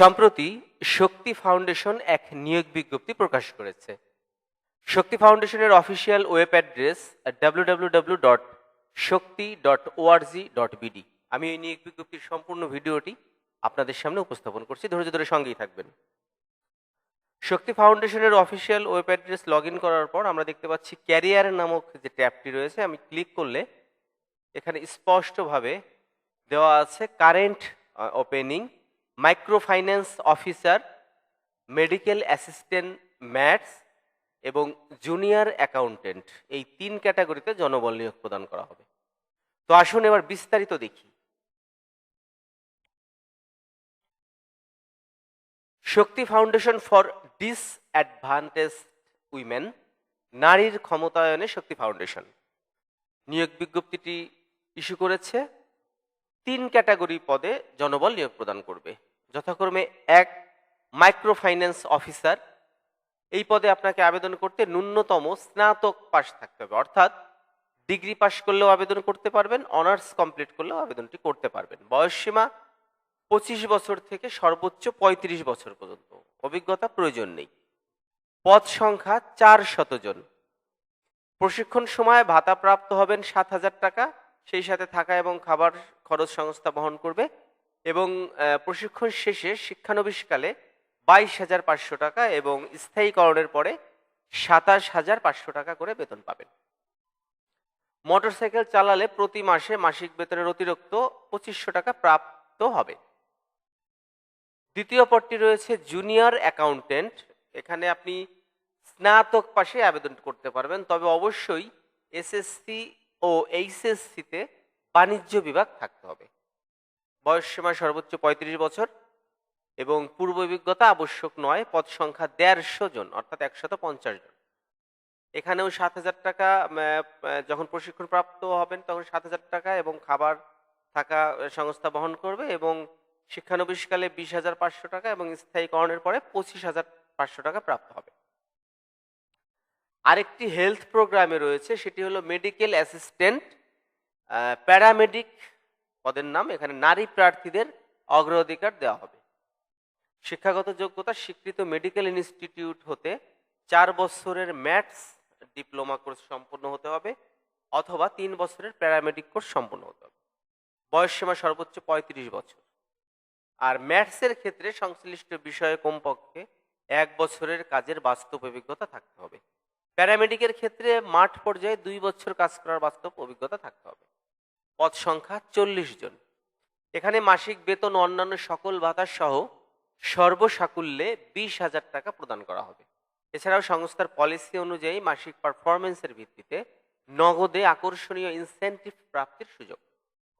সম্প্রতি শক্তি ফাউন্ডেশন এক নিয়োগ বিজ্ঞপ্তি প্রকাশ করেছে। শক্তি ফাউন্ডেশনের official web address W dot Shakti dot dot BD আমি এই নিয়োগ বিজ্ঞপ্তির সম্পূর্ণ ভিডিওটি আপনাদের সামনে উপস্থাপন করছি। ধৈর্য ধরে সঙ্গেই থাকবেন। শক্তি ফাউন্ডেশনের অফিসিয়াল ওয়েব অ্যাড্রেস লগ করার পর আমরা দেখতে পাচ্ছি ক্যারিয়ার নামক যে ট্যাবটি রয়েছে, আমি ক্লিক করলে এখানে স্পষ্টভাবে দেওয়া আছে current opening micro finance officer, medical assistant, maths এবং জুনিয়র অ্যাকাউন্টেন্ট এই তিন ক্যাটাগরিতে জনবল নিয়োগ প্রদান করা হবে। তো আসুন এবার বিস্তারিত দেখি। Shakti foundation for disadvantage women, নারীর ক্ষমতায়নে শক্তি ফাউন্ডেশন। নিয়োগ বিজ্ঞপ্তিটি ইস্যু করেছে। তিন ক্যাটাগরি পদে জনবল নিয়োগ প্রদান করবে। যথাক্রমে এক মাইক্রো ফাইন্যান্স অফিসার এই পদে আপনাকে আবেদন করতে ন্যূনতম স্নাতক পাশ থাকতে হবে। অর্থাৎ ডিগ্রি পাশ করলেও আবেদন করতে পারবেন অনার্স কমপ্লিট করলেও আবেদনটি করতে পারবেন। বয়সসীমা পঁচিশ বছর থেকে সর্বোচ্চ পঁয়ত্রিশ বছর পর্যন্ত। অভিজ্ঞতা প্রয়োজন নেই। পদ সংখ্যা চার শতজন প্রশিক্ষণ সময় ভাতা প্রাপ্ত হবেন সাত হাজার টাকা, সেই সাথে থাকা এবং খাবার খরচ সংস্থা বহন করবে এবং প্রশিক্ষণ শেষে শিক্ষানবিশকালে বাইশ হাজার পাঁচশো টাকা এবং স্থায়ীকরণের পরে সাতাশ হাজার পাঁচশো টাকা করে বেতন পাবেন। মোটরসাইকেল চালালে প্রতি মাসে মাসিক বেতনের অতিরিক্ত পঁচিশশো টাকা প্রাপ্ত হবে। দ্বিতীয় পদটি রয়েছে জুনিয়র অ্যাকাউন্টেন্ট এখানে আপনি স্নাতক পাশে আবেদন করতে পারবেন, তবে অবশ্যই এসএসসি ও এইচএসসিতে বাণিজ্য বিভাগ থাকতে হবে। বয়স সীমা সর্বোচ্চ পঁয়ত্রিশ বছর এবং পূর্ব অভিজ্ঞতা আবশ্যক নয়, পদ সংখ্যা দেড়শো জন, অর্থাৎ একশত পঞ্চাশ জন। এখানেও সাত হাজার টাকা যখন প্রশিক্ষণ প্রাপ্ত হবেন তখন সাত হাজার টাকা এবং খাবার থাকা সংস্থা বহন করবে এবং শিক্ষানবিশকালে বিশ হাজার পাঁচশো টাকা এবং স্থায়ীকরণের পরে পঁচিশ হাজার পাঁচশো টাকা প্রাপ্ত হবে। আরেকটি হেলথ প্রোগ্রামে রয়েছে, সেটি হলো মেডিকেল অ্যাসিস্ট্যান্ট প্যারামেডিক পদের নাম এখানে নারী প্রার্থীদের অগ্রাধিকার দেওয়া হবে। শিক্ষাগত যোগ্যতা, স্বীকৃত মেডিকেল ইনস্টিটিউট হতে চার বছরের ম্যাথস ডিপ্লোমা কোর্স সম্পন্ন হতে হবে অথবা তিন বছরের প্যারামেডিক কোর্স সম্পন্ন হতে হবে। বয়স সীমা সর্বোচ্চ পঁয়ত্রিশ বছর। আর ম্যাথসের ক্ষেত্রে সংশ্লিষ্ট বিষয়ে কমপক্ষে এক বছরের কাজের বাস্তব অভিজ্ঞতা থাকতে হবে। প্যারামেডিকের ক্ষেত্রে মাঠ পর্যায়ে দুই বছর কাজ করার বাস্তব অভিজ্ঞতা থাকতে হবে। পদ সংখ্যা চল্লিশ জন। এখানে মাসিক বেতন অন্যান্য সকল ভাতা সহ সর্বসাকুল্যে বিশ হাজার টাকা প্রদান করা হবে। এছাড়াও সংস্থার পলিসি অনুযায়ী মাসিক পারফরমেন্সের ভিত্তিতে নগদে আকর্ষণীয় ইনসেন্টিভ প্রাপ্তির সুযোগ।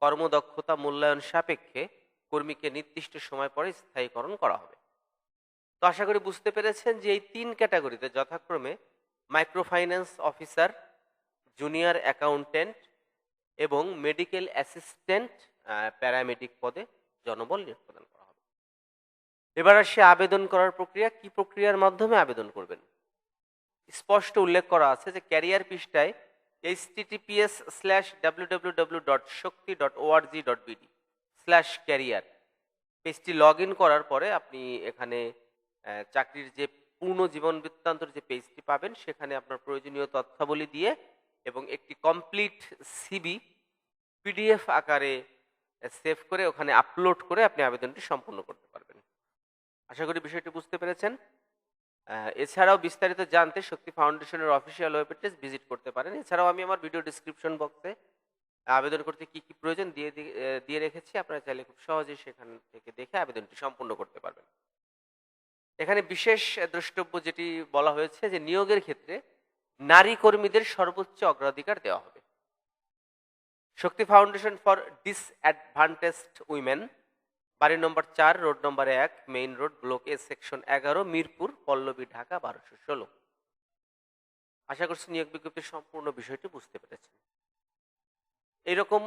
কর্মদক্ষতা মূল্যায়ন সাপেক্ষে কর্মীকে নির্দিষ্ট সময় পরে স্থায়ীকরণ করা হবে। তো আশা করি বুঝতে পেরেছেন যে এই তিন ক্যাটাগরিতে যথাক্রমে মাইক্রোফাইন্যান্স অফিসার, জুনিয়র অ্যাকাউন্টেন্ট এবং মেডিকেল অ্যাসিস্ট্যান্ট প্যারামেডিক পদে জনবল নিয়োগ প্রদান করা হবে। এবার আসে আবেদন করার প্রক্রিয়া। কি প্রক্রিয়ার মাধ্যমে আবেদন করবেন? স্পষ্ট উল্লেখ করা আছে যে ক্যারিয়ার পৃষ্ঠায় H TTPS slash W W W dot Shakti dot ORG dot BD slash career পেজটি লগ ইন করার পরে আপনি এখানে চাকরির যে পূর্ণ জীবন বৃত্তান্তর যে পেজটি পাবেন, সেখানে আপনার প্রয়োজনীয় তথ্যাবলী দিয়ে এবং একটি কমপ্লিট সিবি পিডিএফ আকারে সেভ করে ওখানে আপলোড করে আপনি আবেদনটি সম্পূর্ণ করতে পারবেন। আশা করি বিষয়টি বুঝতে পেরেছেন। এছাড়াও বিস্তারিত জানতে শক্তি ফাউন্ডেশনের অফিসিয়াল ওয়েবপেজ ভিজিট করতে পারেন। এছাড়াও আমি আমার ভিডিও ডিসক্রিপশন বক্সে আবেদন করতে কি কি প্রয়োজন দিয়ে দিয়ে রেখেছি। আপনারা চাইলে খুব সহজেই সেখান থেকে দেখে আবেদনটি সম্পূর্ণ করতে পারবেন। এখানে বিশেষ দ্রষ্টব্য যেটি বলা হয়েছে যে নিয়োগের ক্ষেত্রে নারী কর্মীদের সর্বোচ্চ অগ্রাধিকার দেওয়া হবে Shakti foundation for disadvantaged women, বাড়ি নম্বর চার, রোড নম্বর এক, main road, block A, section এগারো, মিরপুর, পল্লবী, ঢাকা, বারোশো ষোলো। আশা করছি নিয়োগ বিজ্ঞপ্তির সম্পূর্ণ বিষয়টি বুঝতে পেরেছেন। এরকম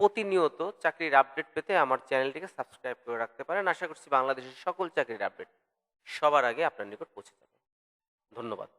প্রতিনিয়ত চাকরির আপডেট পেতে আমার চ্যানেলটিকে সাবস্ক্রাইব করে রাখতে পারেন। আশা করছি বাংলাদেশের সকল চাকরির আপডেট সবার আগে আপনার নিকট পৌঁছে যাবে। ধন্যবাদ।